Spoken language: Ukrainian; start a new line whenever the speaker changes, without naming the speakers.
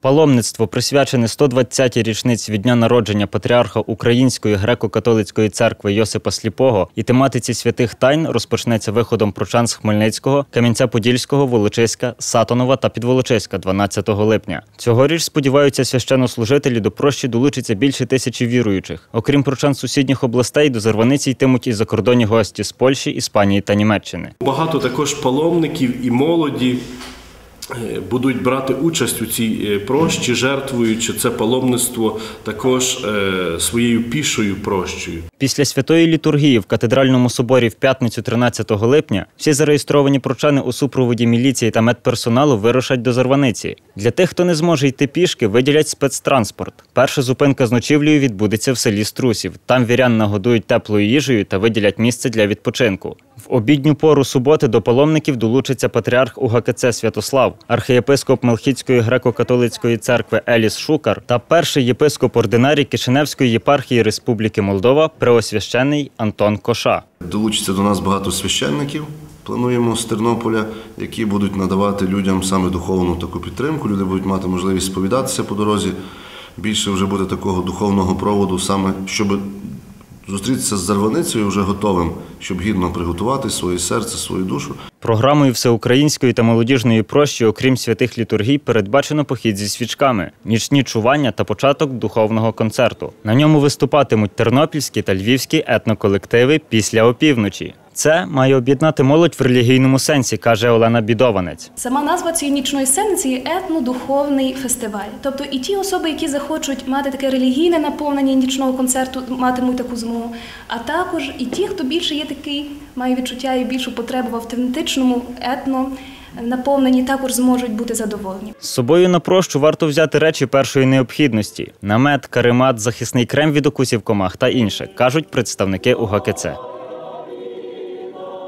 Паломництво присвячене 120-й річниці від дня народження патріарха Української греко-католицької церкви Йосипа Сліпого і тематиці святих тайн розпочнеться виходом прочан з Хмельницького, Кам'янця-Подільського, Волочиська, Сатонова та Підволочиська 12 липня. Цьогоріч сподіваються священнослужителі до прощі долучиться більше тисячі віруючих. Окрім прочан сусідніх областей, до Зарваниці йтимуть і закордонні гості з Польщі, Іспанії та Німеччини.
Багато також паломників і молоді будуть брати участь у цій е, прощі, жертвуючи це паломництво також е, своєю пішою прощею.
Після святої літургії в катедральному соборі в п'ятницю 13 липня всі зареєстровані прочани у супроводі міліції та медперсоналу вирушать до Зарваниці. Для тих, хто не зможе йти пішки, виділять спецтранспорт. Перша зупинка з ночівлею відбудеться в селі Струсів. Там вірян нагодують теплою їжею та виділять місце для відпочинку. В обідню пору суботи до паломників долучиться патріарх УГКЦ Святослав, архієпископ Мелхідської греко-католицької церкви Еліс Шукар та перший єпископ ординарій Кишиневської єпархії Республіки Молдова преосвящений Антон Коша.
Долучиться до нас багато священників. Плануємо з Тернополя, які будуть надавати людям саме духовну таку підтримку. Люди будуть мати можливість сповідатися по дорозі. Більше вже буде такого духовного проводу, саме щоб зустрітися з зарваницею вже готовим, щоб гідно приготувати своє серце, свою душу.
Програмою всеукраїнської та молодіжної прощі, окрім святих літургій, передбачено похід зі свічками, нічні чування та початок духовного концерту. На ньому виступатимуть тернопільські та львівські етноколективи після опівночі. Це має об'єднати молодь в релігійному сенсі, каже Олена Бідованець.
Сама назва цієї нічної сцени це є етнодуховний фестиваль. Тобто і ті особи, які захочуть мати таке релігійне наповнення нічного концерту, матимуть таку змогу. А також і ті, хто більше є такий, має відчуття і більшу потребу в автентичному етно. Наповнені також зможуть бути задоволені.
З собою на прощу варто взяти речі першої необхідності: намет, каремат, захисний крем від укусів комах та інше, кажуть представники УГКЦ.